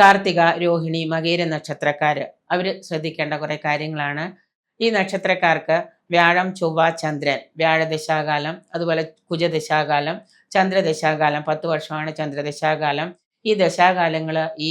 കാർത്തിക രോഹിണി മകേര നക്ഷത്രക്കാർ അവർ ശ്രദ്ധിക്കേണ്ട കുറെ കാര്യങ്ങളാണ്. ഈ നക്ഷത്രക്കാർക്ക് വ്യാഴം ചൊവ്വ ചന്ദ്രൻ വ്യാഴദശാകാലം അതുപോലെ കുജദശാകാലം ചന്ദ്രദശാകാലം പത്ത് വർഷമാണ് ചന്ദ്രദശാകാലം. ഈ ദശാകാലങ്ങൾ ഈ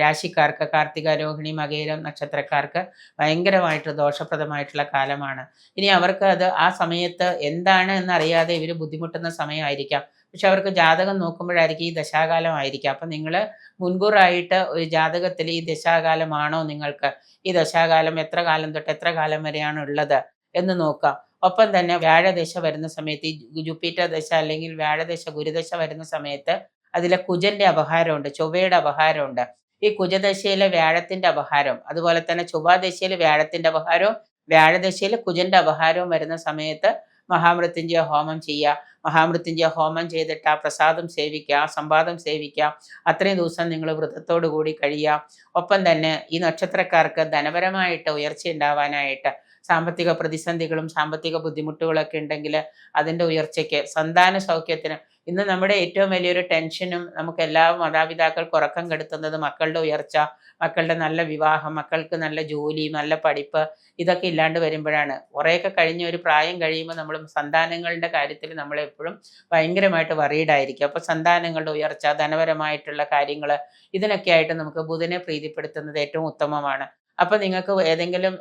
രാശിക്കാർക്ക് കാർത്തിക രോഹിണി മകേരം നക്ഷത്രക്കാർക്ക് ഭയങ്കരമായിട്ട് ദോഷപ്രദമായിട്ടുള്ള കാലമാണ്. ഇനി അവർക്ക് അത് ആ സമയത്ത് എന്താണ് എന്നറിയാതെ ഇവർ ബുദ്ധിമുട്ടുന്ന സമയമായിരിക്കാം. പക്ഷെ അവർക്ക് ജാതകം നോക്കുമ്പോഴായിരിക്കും ഈ ദശാകാലം ആയിരിക്കാം അപ്പം നിങ്ങൾ മുൻകൂറായിട്ട് ഒരു ജാതകത്തിൽ ഈ ദശാകാലമാണോ നിങ്ങൾക്ക്? ഈ ദശാകാലം എത്ര കാലം തൊട്ട് എത്ര കാലം വരെയാണ് ഉള്ളത് എന്ന് നോക്കാം ഒപ്പം തന്നെ വ്യാഴദശ വരുന്ന സമയത്ത് ഈ ജുപ്പിറ്റർ ദശ അല്ലെങ്കിൽ വ്യാഴദശ ഗുരുദശ വരുന്ന സമയത്ത് അതിലെ കുജന്റെ അപഹാരമുണ്ട് ചൊവ്വയുടെ അപഹാരമുണ്ട്. ഈ കുജദശയിലെ വ്യാഴത്തിന്റെ അപഹാരം അതുപോലെ തന്നെ ചൊവ്വാദശയിലെ വ്യാഴത്തിന്റെ അപഹാരവും വ്യാഴദശയിൽ കുജന്റെ അപഹാരവും വരുന്ന സമയത്ത് മഹാമൃത്യുഞ്ജയ ഹോമം ചെയ്യുക. മഹാമൃത്യുഞ്ജയ ഹോമം ചെയ്തിട്ട് ആ പ്രസാദം സേവിക്കുക സംവാദം സേവിക്കുക. അത്രയും ദിവസം നിങ്ങൾ വ്രതത്തോടു കൂടി കഴിയുക. ഒപ്പം തന്നെ ഈ നക്ഷത്രക്കാർക്ക് ധനപരമായിട്ട് ഉയർച്ച ഉണ്ടാവാനായിട്ട് സാമ്പത്തിക പ്രതിസന്ധികളും സാമ്പത്തിക ബുദ്ധിമുട്ടുകളൊക്കെ ഉണ്ടെങ്കിൽ അതിന്റെ ഉയർച്ചയ്ക്ക് സന്താന സൗഖ്യത്തിന് ഇന്ന് നമ്മുടെ ഏറ്റവും വലിയൊരു ടെൻഷനും നമുക്ക് എല്ലാ മാതാപിതാക്കൾക്ക് ഉറക്കം കെടുത്തുന്നത് മക്കളുടെ ഉയർച്ച മക്കളുടെ നല്ല വിവാഹം മക്കൾക്ക് നല്ല ജോലി നല്ല പഠിപ്പ് ഇതൊക്കെ ഇല്ലാണ്ട് വരുമ്പോഴാണ്. കുറേയൊക്കെ കഴിഞ്ഞ ഒരു പ്രായം കഴിയുമ്പോൾ നമ്മൾ സന്താനങ്ങളുടെ കാര്യത്തിൽ നമ്മളെപ്പോഴും ഭയങ്കരമായിട്ട് വറീഡായിരിക്കും അപ്പോൾ സന്താനങ്ങളുടെ ഉയർച്ച ധനപരമായിട്ടുള്ള കാര്യങ്ങൾ ഇതിനൊക്കെ ആയിട്ട് നമുക്ക് ബുധനെ പ്രീതിപ്പെടുത്തുന്നത് ഏറ്റവും ഉത്തമമാണ്. അപ്പോൾ നിങ്ങൾക്ക് ഏതെങ്കിലും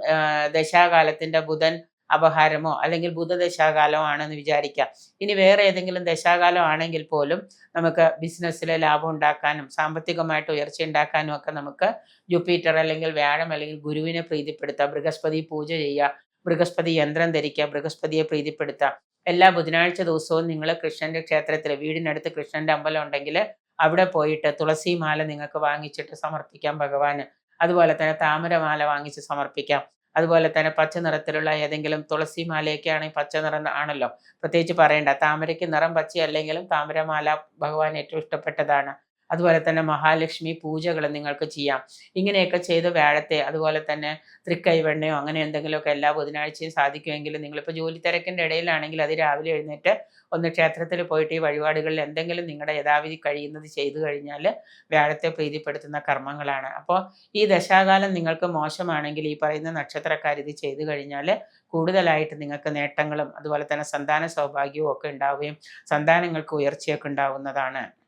ദശാകാലത്തിന്റെ ബുധൻ അപഹാരമോ അല്ലെങ്കിൽ ബുധദശാകാലമോ ആണെന്ന് വിചാരിക്കാം. ഇനി വേറെ ഏതെങ്കിലും ദശാകാലം ആണെങ്കിൽ പോലും നമുക്ക് ബിസിനസ്സിൽ ലാഭം ഉണ്ടാക്കാനും സാമ്പത്തികമായിട്ട് ഉയർച്ച ഉണ്ടാക്കാനും ഒക്കെ നമുക്ക് ജൂപ്പിറ്റർ അല്ലെങ്കിൽ വ്യാഴം അല്ലെങ്കിൽ ഗുരുവിനെ പ്രീതിപ്പെടുത്താം. ബൃഹസ്പതി പൂജ ചെയ്യുക ബൃഹസ്പതി യന്ത്രം ധരിക്കുക ബൃഹസ്പതിയെ പ്രീതിപ്പെടുത്താം. എല്ലാ ബുധനാഴ്ച ദിവസവും നിങ്ങൾ കൃഷ്ണന്റെ ക്ഷേത്രത്തിൽ വീടിനടുത്ത് കൃഷ്ണന്റെ അമ്പലം ഉണ്ടെങ്കിൽ അവിടെ പോയിട്ട് തുളസി മാല നിങ്ങൾക്ക് വാങ്ങിച്ചിട്ട് സമർപ്പിക്കാം ഭഗവാന്. അതുപോലെ തന്നെ താമരമാല വാങ്ങിച്ച് സമർപ്പിക്കാം. അതുപോലെ തന്നെ പച്ച നിറത്തിലുള്ള ഏതെങ്കിലും തുളസി മാലയൊക്കെ ആണെങ്കിൽ പച്ച നിറം ആണല്ലോ. പ്രത്യേകിച്ച് പറയണ്ട. താമരയ്ക്ക് നിറം പച്ച അല്ലെങ്കിലും താമരമാല ഭഗവാൻ ഏറ്റവും ഇഷ്ടപ്പെട്ടതാണ്. അതുപോലെ തന്നെ മഹാലക്ഷ്മി പൂജകൾ നിങ്ങൾക്ക് ചെയ്യാം. ഇങ്ങനെയൊക്കെ ചെയ്ത് വ്യാഴത്തെ അതുപോലെ തന്നെ തൃക്കൈവെണ്ണയോ അങ്ങനെ എന്തെങ്കിലുമൊക്കെ എല്ലാ ബുധനാഴ്ചയും സാധിക്കുമെങ്കിൽ നിങ്ങളിപ്പോൾ ജോലി തിരക്കിന്റെ ഇടയിലാണെങ്കിൽ അത് രാവിലെ എഴുന്നേറ്റ് ഒന്ന് ക്ഷേത്രത്തിൽ പോയിട്ട് ഈ വഴിപാടുകളിൽ എന്തെങ്കിലും നിങ്ങളുടെ യഥാവിധി കഴിയുന്നത് ചെയ്തു കഴിഞ്ഞാൽ വ്യാഴത്തെ പ്രീതിപ്പെടുത്തുന്ന കർമ്മങ്ങളാണ്. അപ്പോൾ ഈ ദശാകാലം നിങ്ങൾക്ക് മോശമാണെങ്കിൽ ഈ പറയുന്ന നക്ഷത്രക്കാർ ഇത് ചെയ്തു കഴിഞ്ഞാൽ കൂടുതലായിട്ട് നിങ്ങൾക്ക് നേട്ടങ്ങളും അതുപോലെ തന്നെ സന്താന സൗഭാഗ്യവും ഒക്കെ ഉണ്ടാവുകയും സന്താനങ്ങൾക്ക് ഉയർച്ചയൊക്കെ ഉണ്ടാവുന്നതാണ്.